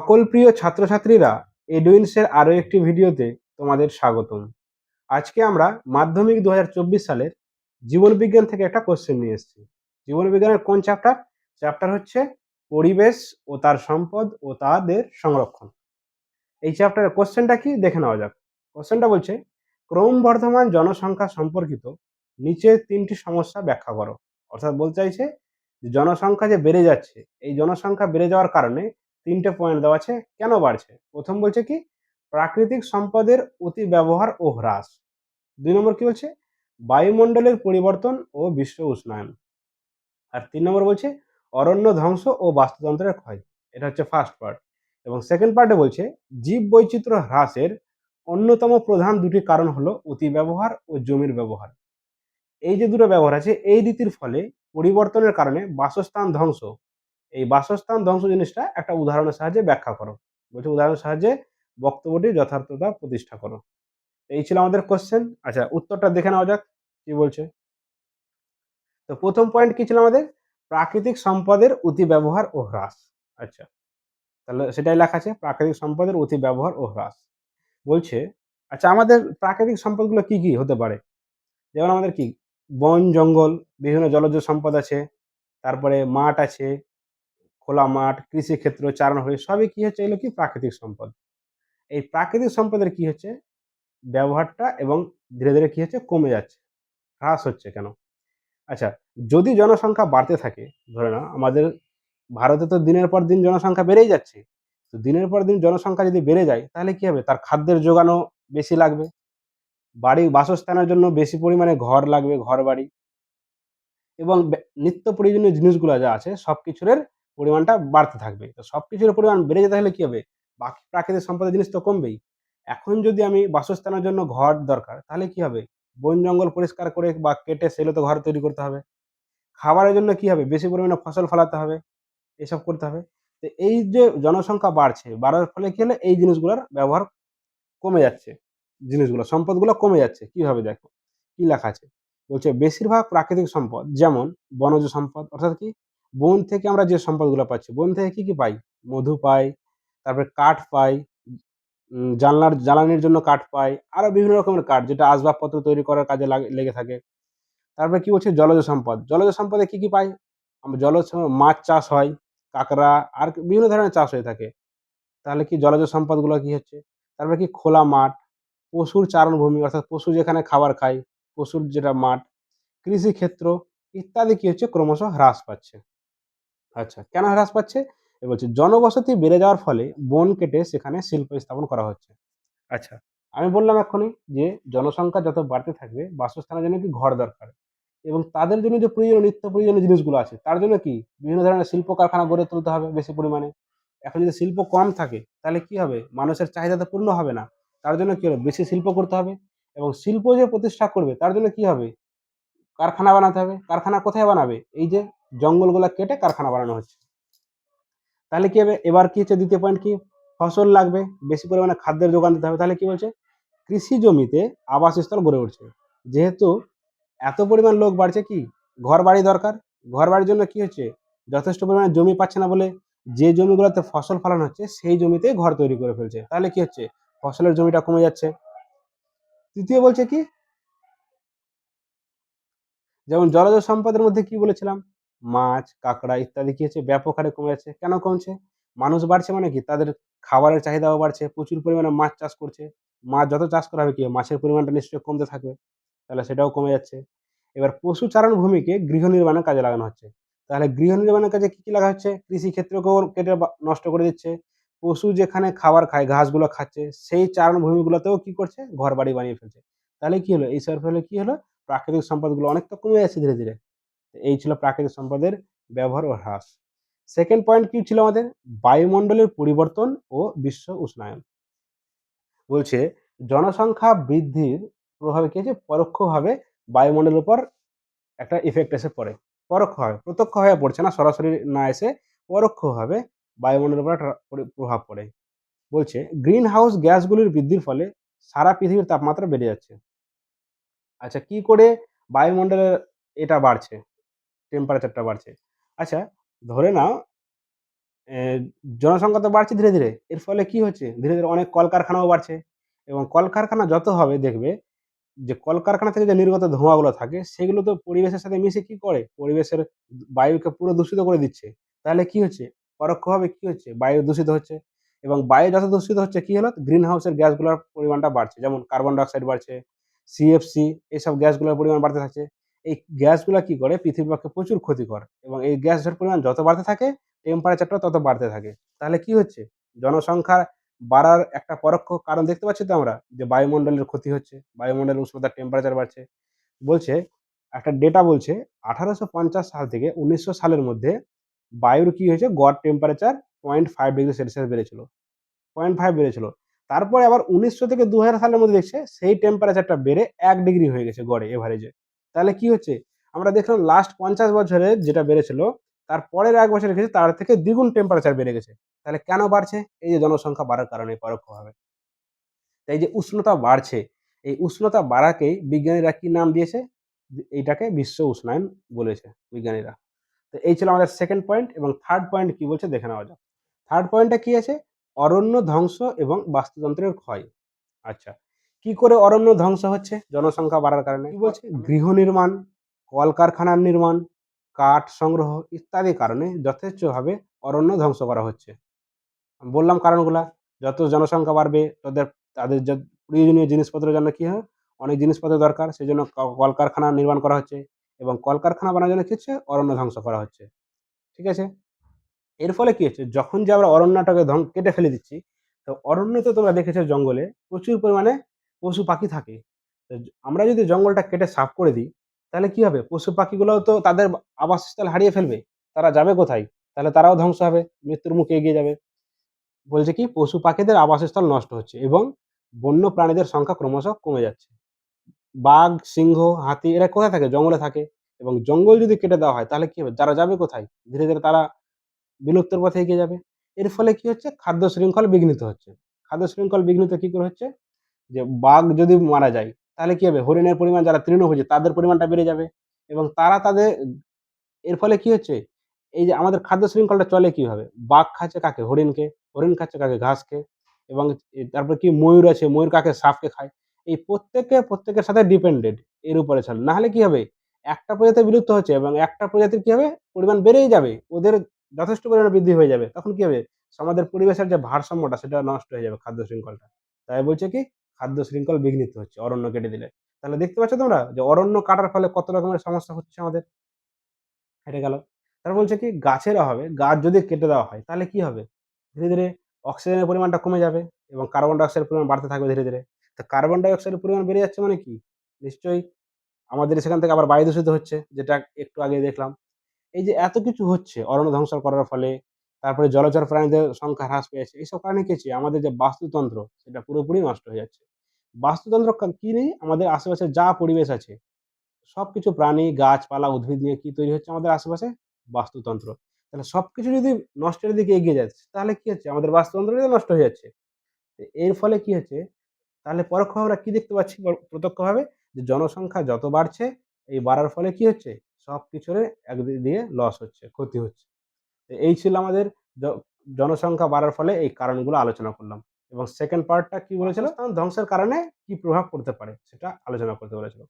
সকল প্রিয় ছাত্রছাত্রীরা এডুইন্সের আরও একটি ভিডিওতে তোমাদের স্বাগতম। আজকে আমরা মাধ্যমিক দুহাজার চব্বিশ সালের জীবনবিজ্ঞান থেকে একটা কোশ্চেন নিয়ে এসেছি। জীবনবিজ্ঞানের কোন চ্যাপ্টার চ্যাপ্টার হচ্ছে পরিবেশ ও তার সম্পদ ও তাদের সংরক্ষণ। এই চ্যাপ্টারের কোশ্চেনটা কি? দেখে নেওয়া যাক। কোশ্চেনটা বলছে ক্রমবর্ধমান জনসংখ্যা সম্পর্কিত নিচের তিনটি সমস্যা ব্যাখ্যা করো। অর্থাৎ বলতে চাইছে জনসংখ্যা যে বেড়ে যাচ্ছে, এই জনসংখ্যা বেড়ে যাওয়ার কারণে তিনটে পয়েন্ট দেওয়া আছে। কেন বাড়ছে? প্রথম বলছে কি, প্রাকৃতিক সম্পদের অতি ব্যবহার ও হ্রাস। দুই নম্বর কি বলছে? বায়ুমণ্ডলের পরিবর্তন ও বিশ্ব উষ্ণায়ন। আর তিন নম্বর বলছে, অরণ্য ধ্বংস ও বাস্তুতন্ত্রের ক্ষয়। এটা হচ্ছে ফার্স্ট পার্ট এবং সেকেন্ড পার্টে বলছে জীব বৈচিত্র্য হ্রাসের অন্যতম প্রধান দুটি কারণ হলো অতি ব্যবহার ও জমির ব্যবহার। এই যে দুটো ব্যবহার আছে, এই রীতির ফলে পরিবর্তনের কারণে বাসস্থান ধ্বংস এই বাসস্থান ধ্বংস জিনিসটা একটা উদাহরণের সাহায্যে ব্যাখ্যা করো। বলছে উদাহরণের সাহায্যে বক্তব্যটির যথার্থতা প্রতিষ্ঠা করো। এই ছিল আমাদের কোশ্চেন আচ্ছা উত্তরটা দেখে নেওয়া যাক, কি বলছে? তো প্রথম পয়েন্ট কি ছিল আমাদের? প্রাকৃতিক সম্পদের অতি ব্যবহার ও হ্রাস। আচ্ছা তাহলে সেটাই লেখা আছে, প্রাকৃতিক সম্পদের অতি ব্যবহার ও হ্রাস। বলছে আচ্ছা আমাদের প্রাকৃতিক সম্পদগুলো কি কি হতে পারে? যেমন আমাদের কি? বন, জঙ্গল, বিভিন্ন জলজ সম্পদ আছে, তারপরে মাঠ আছে খোলা মাঠ, কৃষিক্ষেত্র চারণভূমি সবই কি হচ্ছে? এগুলো কি প্রাকৃতিক সম্পদ? এই প্রাকৃতিক সম্পদের কি হচ্ছে? ব্যবহারটা এবং ধীরে ধীরে কি হচ্ছে? কমে যাচ্ছে। হ্রাস হচ্ছে কেন? আচ্ছা যদি জনসংখ্যা বাড়তে থাকে, ধরে না আমাদের ভারতে তো দিনের পর দিন জনসংখ্যা বেড়েই যাচ্ছে। তো দিনের পর দিন জনসংখ্যা যদি বেড়ে যায়, তাহলে কি হবে? তার খাদ্যের যোগানও বেশি লাগবে। বাড়ি, বাসস্থানের জন্য বেশি পরিমাণে ঘর লাগবে ঘর বাড়ি এবং নিত্য প্রয়োজনীয় জিনিসগুলো যা আছে সব কিছুর পরিমাণটা বাড়তে থাকবে। তো সব কিছুর পরিমাণ বেড়ে যেতে হলে কী হবে? বাকি প্রাকৃতিক সম্পদের জিনিস তো কমবেই। এখন যদি আমি বাসস্থানের জন্য ঘর দরকার, তাহলে কি হবে? বন জঙ্গল পরিষ্কার করে বা কেটে সেগুলো তো ঘর তৈরি করতে হবে। খাবারের জন্য কি হবে? বেশি পরিমাণে ফসল ফলাতে হবে। এসব করতে হবে। তো এই যে জনসংখ্যা বাড়ছে, বাড়ার ফলে কি হলে? এই জিনিসগুলোর ব্যবহার কমে যাচ্ছে। জিনিসগুলো, সম্পদগুলো কমে যাচ্ছে। কীভাবে দেখো? কি লেখা আছে? বলছে, বেশিরভাগ প্রাকৃতিক সম্পদ, যেমন বনজ সম্পদ, অর্থাৎ কি বন থেকে আমরা যে সম্পদগুলো পাচ্ছি, বন থেকে কি কি পাই? মধু পাই, তারপরে কাঠ পাই জানলার, জ্বালানির জন্য কাঠ পাই, আরও বিভিন্ন রকমের কাঠ যেটা আসবাবপত্র তৈরি করার কাজে লাগে- থাকে। তারপরে কি বলছে? জলজ সম্পদ। জলজ সম্পদে কি কি পাই? জলজ মাছ চাষ হয়, কাঁকড়া, আর বিভিন্ন ধরনের চাষ হয়ে থাকে। তাহলে কি জলজ সম্পদগুলো কি হচ্ছে? তারপরে কি খোলা মাঠ, পশুর চারণভূমি অর্থাৎ পশু যেখানে খাবার খায়, পশুর যেটা মাঠ, কৃষিক্ষেত্র ইত্যাদি কি হচ্ছে? ক্রমশ হ্রাস পাচ্ছে। আচ্ছা কেন হ্রাস পাচ্ছে? এ বলছে জনবসতি বেড়ে যাওয়ার ফলে বন কেটে সেখানে শিল্প স্থাপন করা হচ্ছে। আচ্ছা। আমি বললাম এখনই যে জনসংখ্যা যত বাড়তে থাকবে বাসস্থানের জন্য কি ঘর দরকার? এবং তাদের জন্য যে প্রয়োজনীয় নিত্য প্রয়োজনীয় জিনিসগুলো আছে তার জন্য কি? বিভিন্ন ধরনের শিল্প কারখানা গড়ে তুলতে হবে বেশি পরিমাণে। এখন যদি শিল্প কম থাকে তাহলে কি হবে? মানুষের চাহিদা তো পূর্ণ হবে না। তার জন্য কি হবে? বেশি শিল্প করতে হবে। এবং শিল্প যে প্রতিষ্ঠা করবে তার জন্য কি হবে? কারখানা বানাতে হবে। কারখানা কোথায় বানাবে? এই যে জঙ্গলগুলো কেটে কারখানা বানানো হচ্ছে। তাহলে কি হবে? এবার কি হচ্ছে? দ্বিতীয় পয়েন্ট কি? ফসল লাগবে, বেশি পরিমাণে খাদ্যের যোগান দিতে হবে। তাহলে কি বলছে? কৃষি জমিতে আবাসস্থল গড়ে উঠছে। যেহেতু এত পরিমাণ লোক বাড়ছে কি? ঘর বাড়ি দরকার। ঘর বাড়ির জন্য কি হচ্ছে? যথেষ্ট পরিমাণে জমি পাচ্ছে না বলে যে জমিগুলোতে ফসল ফলানো হচ্ছে, সেই জমিতে ঘর তৈরি করে ফেলছে। তাহলে কি হচ্ছে? ফসলের জমিটা কমে যাচ্ছে। তৃতীয় বলছে কি? যেমন জলজ সম্পদের মধ্যে কি বলেছিলাম? মাছ, কাঁকড়া ইত্যাদি কি হচ্ছে? ব্যাপক হারে কমে যাচ্ছে। কেন কমছে? মানুষ বাড়ছে মানে কি? তাদের খাবারের চাহিদাও বাড়ছে, প্রচুর পরিমাণে মাছ চাষ করছে। মাছ যত চাষ করা হবে কি? মাছের পরিমাণটা নিশ্চয়ই কমতে থাকবে। তাহলে সেটাও কমে যাচ্ছে। এবার পশু চারণ ভূমিকে গৃহ নির্মাণের কাজে লাগানো হচ্ছে। তাহলে গৃহ নির্মাণের কাজে কি কি লাগা হচ্ছে? কৃষিক্ষেত্রকেও কেটে নষ্ট করে দিচ্ছে। পশু যেখানে খাবার খায়, ঘাসগুলো খাচ্ছে, সেই চারণ ভূমিগুলোতেও কি করছে? ঘর বাড়ি বানিয়ে ফেলছে। তাহলে কি হলো? এই এইসব ফলে কি হলো? প্রাকৃতিক সম্পদগুলো অনেকটা কমে যাচ্ছে ধীরে ধীরে। এই ছিল প্রাকৃতিক সম্পদের ব্যবহার ও হ্রাস। সেকেন্ড পয়েন্ট কি ছিল আমাদের? বায়ুমণ্ডলের পরিবর্তন ও বিশ্ব উষ্ণায়ন। বলছে, জনসংখ্যা বৃদ্ধির প্রভাবে কি হচ্ছে পরোক্ষভাবে বায়ুমণ্ডলের উপর একটা ইফেক্ট এসে পড়ে। পরোক্ষভাবে হয়ে পড়ছে না, সরাসরি না এসে পরোক্ষভাবে বায়ুমণ্ডলের উপর একটা পরি- প্রভাব পড়ে। বলছে গ্রিন হাউস গ্যাসগুলির বৃদ্ধির ফলে সারা পৃথিবীর তাপমাত্রা বেড়ে যাচ্ছে। আচ্ছা কি করে বায়ুমণ্ডলের এটা বাড়ছে? টেম্পারেচারটা বাড়ছে আচ্ছা ধরে নাও জনসংখ্যা তো বাড়ছে ধীরে, ধীরে। এর ফলে কি হচ্ছে? ধীরে, ধীরে অনেক কলকারখানাও বাড়ছে এবং কলকারখানা যত হবে দেখবে যে কলকারখানা থেকে যে নির্গত ধোঁয়াগুলো থাকে সেগুলো তো পরিবেশের সাথে মিশে কি করে? পরিবেশের বায়ুকে পুরো দূষিত করে দিচ্ছে। তাহলে কি হচ্ছে? পরোক্ষভাবে কি হচ্ছে? বায়ু দূষিত হচ্ছে এবং বায়ু যত দূষিত হচ্ছে কি হলো? গ্রিন হাউসের গ্যাসগুলোর পরিমাণটা বাড়ছে। যেমন কার্বন ডাইঅক্সাইড বাড়ছে, সিএফসি এইসব গ্যাসগুলোর পরিমাণ বাড়তে থাকছে। এই গ্যাসগুলা কি করে? পৃথিবীর পক্ষে প্রচুর ক্ষতিকর এবং এই গ্যাসের পরিমাণ যত বাড়তে থাকে টেম্পারেচারটা তত বাড়তে থাকে। তাহলে কি হচ্ছে? জনসংখ্যা বাড়ার একটা পরোক্ষ কারণ দেখতে পাচ্ছি তো আমরা যে বায়ুমণ্ডলের ক্ষতি হচ্ছে, বায়ুমণ্ডলের উষ্ণতার টেম্পারেচার বাড়ছে। বলছে একটা ডেটা বলছে ১৮৫০ সাল থেকে ১৯০০ সালের মধ্যে বায়ুর কি হয়েছে? গড় টেম্পারেচার ০.৫ ডিগ্রি সেলসিয়াস বেড়েছিল। ০.৫ বেড়েছিল। তারপরে আবার ১৯০০ থেকে ২০০০ সালের মধ্যে দেখছে সেই টেম্পারেচারটা বেড়ে এক ডিগ্রি হয়ে গেছে গড়ে এভারেজে। তাহলে কি হচ্ছে? আমরা দেখলাম লাস্ট ৫০ বছরে যেটা বেড়েছিল তার পরের ১ বছরে দেখেছি তার থেকে দ্বিগুণ টেম্পারেচার বেড়ে গেছে। তাহলে কেন বাড়ছে? এই যে জনসংখ্যা বাড়ার কারণে পরোক্ষভাবে। তাই যে উষ্ণতা বাড়ছে, এই উষ্ণতা বাড়াকেই বিজ্ঞানীরা কি নাম দিয়েছে? এইটাকে বিশ্ব উষ্ণায়ন বলেছে বিজ্ঞানীরা। তো এই ছিল আমাদের সেকেন্ড পয়েন্ট এবং থার্ড পয়েন্ট কি বলছে দেখে নেওয়া যাক। থার্ড পয়েন্টটা কি আছে? অরণ্য ধ্বংস এবং বাস্তুতন্ত্রের ক্ষয়। আচ্ছা, কি করে অরণ্য ধ্বংস হচ্ছে জনসংখ্যা বাড়ার কারণে? কি বলছে? গৃহ নির্মাণ, কলকারখানার নির্মাণ, কাঠ সংগ্রহ ইত্যাদি কারণে যথেচ্ছভাবে অরণ্য ধ্বংস করা হচ্ছে। বললাম কারণগুলা। যত জনসংখ্যা বাড়বে তাদের তাদের প্রয়োজনীয় জিনিসপত্রের জন্য কি হয়? অনেক জিনিসপত্র দরকার সেই জন্য কলকারখানা নির্মাণ করা হচ্ছে এবং কলকারখানা বানানোর জন্য কি হচ্ছে? অরণ্য ধ্বংস করা হচ্ছে। ঠিক আছে? এর ফলে কি হচ্ছে? যখন যে আমরা অরণ্যটাকে কেটে ফেলে দিচ্ছি, তো অরণ্যতে তোমরা দেখেছ জঙ্গলে প্রচুর পরিমাণে পশু পাখি থাকে। আমরা যদি জঙ্গলটা কেটে সাফ করে দিই, তাহলে কি হবে? পশু পাখিগুলোও তো তাদের আবাসস্থল হারিয়ে ফেলবে। তারা যাবে কোথায়? তাহলে তারাও ধ্বংস হবে, মৃত্যুর মুখে এগিয়ে যাবে। বলছে কি? পশু পাখিদের আবাসস্থল নষ্ট হচ্ছে এবং বন্য প্রাণীদের সংখ্যা ক্রমশ কমে যাচ্ছে। বাঘ, সিংহ, হাতি এরা কোথায় থাকে? জঙ্গলে থাকে এবং জঙ্গল যদি কেটে দেওয়া হয় তাহলে কি হবে? যারা যাবে কোথায়? ধীরে, ধীরে তারা বিলুপ্তির পথে এগিয়ে যাবে। এর ফলে কি হচ্ছে? খাদ্য শৃঙ্খল বিঘ্নিত হচ্ছে। খাদ্য শৃঙ্খল বিঘ্নিত কি করে হচ্ছে? যে বাঘ যদি মারা যায় তাহলে কি হবে? হরিণের পরিমাণ যারা তৃণভোজী তাদের পরিমাণটা বেড়ে যাবে এবং তারা তাদের এর ফলে কি হচ্ছে? এই যে আমাদের খাদ্য শৃঙ্খলটা চলে কীভাবে? বাঘ খাচ্ছে কাকে? হরিণকে, হরিণ খাচ্ছে কাকে? ঘাসকে এবং তারপরে কি ময়ূর আছে, ময়ূর কাকে? সাপকে খায়। এই প্রত্যেকে প্রত্যেকের সাথে ডিপেন্ডেন্ট এর উপরে চলে। না হলে কি হবে? একটা প্রজাতি বিলুপ্ত হচ্ছে এবং একটা প্রজাতির কি হবে? পরিমাণ বেড়েই যাবে। ওদের যথেষ্ট পরিমাণে বৃদ্ধি হয়ে যাবে। তখন কি হবে? সমাজের পরিবেশের যে ভারসাম্যটা সেটা নষ্ট হয়ে যাবে খাদ্য শৃঙ্খলটা। তাই বলছে কি? খাদ্য শৃঙ্খল বিঘ্নিত হচ্ছে অরণ্য কেটে দিলে। তাহলে দেখতে পাচ্ছ তোমরা? যে অরণ্য কাটার ফলে কত রকমের সমস্যা হচ্ছে আমাদের। হেঁটে গেল। তারপর বলছে কি? গাছের অভাবে গাছ যদি কেটে দেওয়া হয় তাহলে কি হবে? ধীরে, ধীরে অক্সিজেনের পরিমাণটা কমে যাবে এবং কার্বন ডাইঅক্সাইডের পরিমাণ বাড়তে থাকবে ধীরে, ধীরে। তো কার্বন ডাইঅক্সাইডের পরিমাণ বেড়ে যাচ্ছে মানে কি? নিশ্চয়ই আমাদের সেখান থেকে আবার বায়ু দূষিত হচ্ছে যেটা একটু আগে দেখলাম। এই যে এত কিছু হচ্ছে অরণ্য ধ্বংস করার ফলে, তারপরে জলচর প্রাণীদের সংখ্যা হ্রাস পেয়েছে। এইসব কারণে কি আমাদের যে বাস্তুতন্ত্র সেটা পুরোপুরি নষ্ট হয়ে যাচ্ছে। বাস্তুতন্ত্র কা নেই? আমাদের আশেপাশে যা পরিবেশ আছে, সব কিছু প্রাণী, গাছপালা, উদ্ভিদ নিয়ে কি তৈরি হচ্ছে আমাদের আশেপাশে? বাস্তুতন্ত্র। তাহলে সব কিছু যদি নষ্টের দিকে এগিয়ে যাচ্ছে তাহলে কি হচ্ছে? আমাদের বাস্তুতন্ত্রটাই নষ্ট হয়ে যাচ্ছে। এর ফলে কি হচ্ছে? তাহলে পরোক্ষ আমরা কি দেখতে পাচ্ছি? প্রত্যক্ষভাবে যে জনসংখ্যা যত বাড়ছে, এই বাড়ার ফলে কি হচ্ছে? সবকিছুরই একদিক দিয়ে লস হচ্ছে, ক্ষতি হচ্ছে। এই ছিল আমাদের জনসংখ্যা বাড়ার ফলে এই কারণগুলো আলোচনা করলাম এবং সেকেন্ড পার্টটা কি বলেছিল? ধ্বংসের কারণে কি প্রভাব পড়তে পারে? সেটা আলোচনা করতে বলেছিল।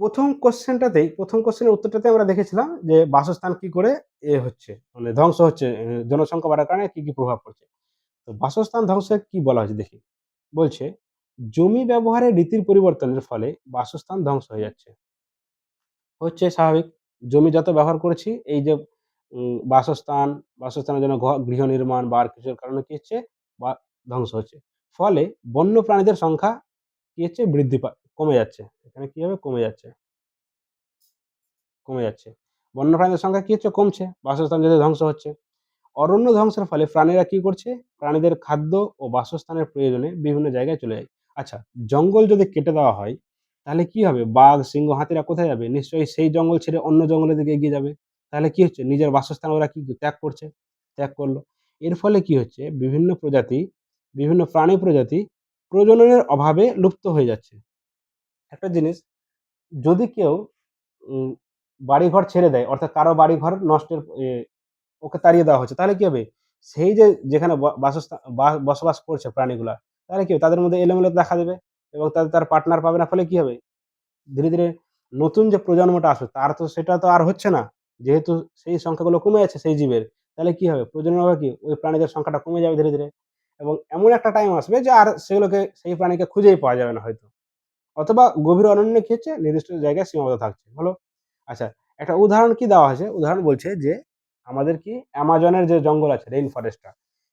প্রথম কোয়েশ্চেনটাতেই প্রথম কোশ্চেনের উত্তরটাতে আমরা দেখেছিলাম যে বাসস্থান কি করে এ হচ্ছে, মানে ধ্বংস হচ্ছে জনসংখ্যা বাড়ার কারণে কি, কি প্রভাব পড়ছে। তো বাসস্থান ধ্বংসের কি বলা হয়েছে দেখি। বলছে, জমি ব্যবহারের রীতির পরিবর্তনের ফলে বাসস্থান ধ্বংস হয়ে যাচ্ছে। হচ্ছে স্বাভাবিক। জমি যত ব্যবহার করেছি এই যে বাসস্থান, বাসস্থানের জন্য গৃহ নির্মাণ বা আর কিছুর কারণে কি হচ্ছে? বা ধ্বংস হচ্ছে। ফলে বন্য প্রাণীদের সংখ্যা কি হচ্ছে? বৃদ্ধি কমে যাচ্ছে। এখানে কি হবে? কমে যাচ্ছে। কমে যাচ্ছে। বন্য প্রাণীদের সংখ্যা কি হচ্ছে? কমছে। বাসস্থান যদি ধ্বংস হচ্ছে। অরণ্য ধ্বংসের ফলে প্রাণীরা কি করছে? প্রাণীদের খাদ্য ও বাসস্থানের প্রয়োজনে বিভিন্ন জায়গায় চলে যায়। আচ্ছা, জঙ্গল যদি কেটে দেওয়া হয় তাহলে কি হবে? বাঘ, সিংহ, হাতিরা কোথায় যাবে? নিশ্চয়ই সেই জঙ্গল ছেড়ে অন্য জঙ্গলের দিকে এগিয়ে যাবে। তাহলে কি হচ্ছে? নিজের বাসস্থান ওরা কি ত্যাগ করছে, ত্যাগ করল। এর ফলে কি হচ্ছে? বিভিন্ন প্রজাতি, বিভিন্ন প্রাণী প্রজাতি প্রজননের অভাবে লুপ্ত হয়ে যাচ্ছে। একটা জিনিস, যদি কেউ বাড়িঘর ছেড়ে দেয় অর্থাৎ কারও বাড়িঘর নষ্টের ওকে তাড়িয়ে দেওয়া হচ্ছে তাহলে কি হবে? সেই যে যেখানে বাসস্থান বসবাস করছে প্রাণীগুলা তাহলে কি হবে? তাদের মধ্যে এলোমেলো দেখা দেবে এবং তাদের তার পার্টনার পাবে না। ফলে কি হবে? ধীরে ধীরে নতুন যে প্রজন্মটা আসবে তার তো সেটা তো আর হচ্ছে না। যেহেতু সেই সংখ্যাগুলো কমে যাচ্ছে সেই জীবের, তাহলে কি হবে? প্রজন্ম হবে কি? ওই প্রাণীদের সংখ্যাটা কমে যাবে ধীরে ধীরে। এবং এমন একটা টাইম আসবে যে আর সেগুলোকে, সেই প্রাণীকে খুঁজেই পাওয়া যাবে না হয়তো। অথবা গভীর অরণ্যে কি হচ্ছে? নির্দিষ্ট জায়গায় সীমাবদ্ধ থাকছে। হলো আচ্ছা একটা উদাহরণ কি দেওয়া হয়েছে? উদাহরণ বলছে যে আমাদের কি অ্যামাজনের যে জঙ্গল আছে রেইন ফরেস্টটা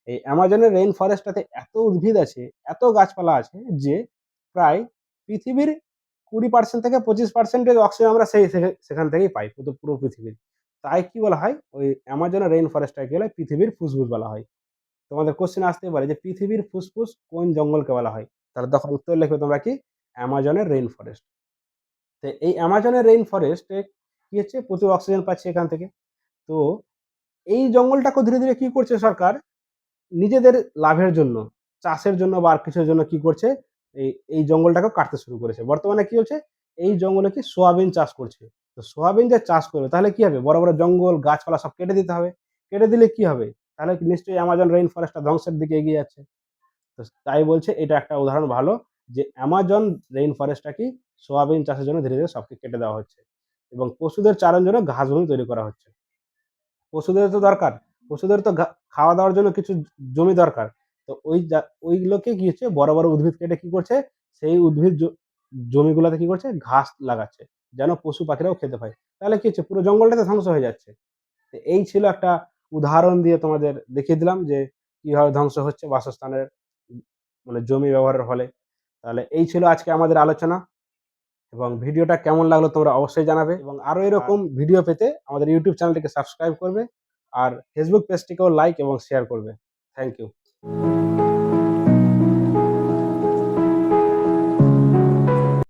এই অ্যামাজনের রেইন ফরেস্টটাতে এত উদ্ভিদ আছে, এত গাছপালা আছে যে প্রায় পৃথিবীর কুড়ি পার্সেন্ট থেকে পঁচিশ পার্সেন্টেজ অক্সিজেন আমরা সেই সেখান থেকেই পাই পুরো পৃথিবীর। তাই কি বলা হয়? ওই অ্যামাজনের রেইন ফরেস্টটাকে বলা? হয় পৃথিবীর ফুসফুস বলা হয়। তোমাদের কোশ্চেন আসতে পারে যে পৃথিবীর ফুসফুস কোন জঙ্গলকে বলা হয়? তাহলে তখন উত্তর লিখবে তোমরা কি? অ্যামাজনের রেইন ফরেস্ট তো এই অ্যামাজনের রেইন ফরেস্টে কি হচ্ছে? প্রচুর অক্সিজেন পাচ্ছে এখান থেকে। তো এই জঙ্গলটাকে ধীরে ধীরে কি করছে সরকার? নিজেদের লাভের জন্য, চাষের জন্য বা আর কিছুর জন্য কি করছে? এই এই জঙ্গলটাকে কাটতে শুরু করেছে। বর্তমানে কি হচ্ছে? এই জঙ্গলে কি সোয়াবিন চাষ করছে। তো সোয়াবিন যে চাষ করবে, তাহলে কি হবে? বড় বড় জঙ্গল, গাছপালা সব কেটে দিতে হবে। কেটে দিলে কি হবে? তাহলে নিশ্চয়ই অ্যামাজন রেইন ফরেস্টটা ধ্বংসের দিকে এগিয়ে যাচ্ছে। তো তাই বলছে, এটা একটা উদাহরণ ভালো যে অ্যামাজন রেইন ফরেস্টটা কি সোয়াবিন চাষের জন্য ধীরে ধীরে সবকে কেটে দেওয়া হচ্ছে এবং পশুদের চারণ জন্য ঘাসভূমি তৈরি করা হচ্ছে। পশুদের তো দরকার, পশুদের তো খাওয়া দাওয়ার জন্য কিছু জমি দরকার। তো ওই ওইগুলোকে কি হচ্ছে? বড় বড় উদ্ভিদ কেটে কি করছে? সেই উদ্ভিদ জমিগুলোতে কি করছে? ঘাস লাগাচ্ছে। যেন পশু পাখিরাও খেতে পায়। তাহলে কি হচ্ছে? পুরো জঙ্গলটাতে ধ্বংস হয়ে যাচ্ছে। এই ছিল একটা উদাহরণ দিয়ে তোমাদের দেখিয়ে দিলাম যে কীভাবে ধ্বংস হচ্ছে বাসস্থানের মানে জমি ব্যবহারের ফলে। তাহলে এই ছিল আজকে আমাদের আলোচনা এবং ভিডিওটা কেমন লাগল তোমরা অবশ্যই জানাবে এবং আরও এরকম ভিডিও পেতে আমাদের ইউটিউব চ্যানেলটিকে সাবস্ক্রাইব করবে আর ফেসবুক পেজটিকেও লাইক এবং শেয়ার করবে। Thank you.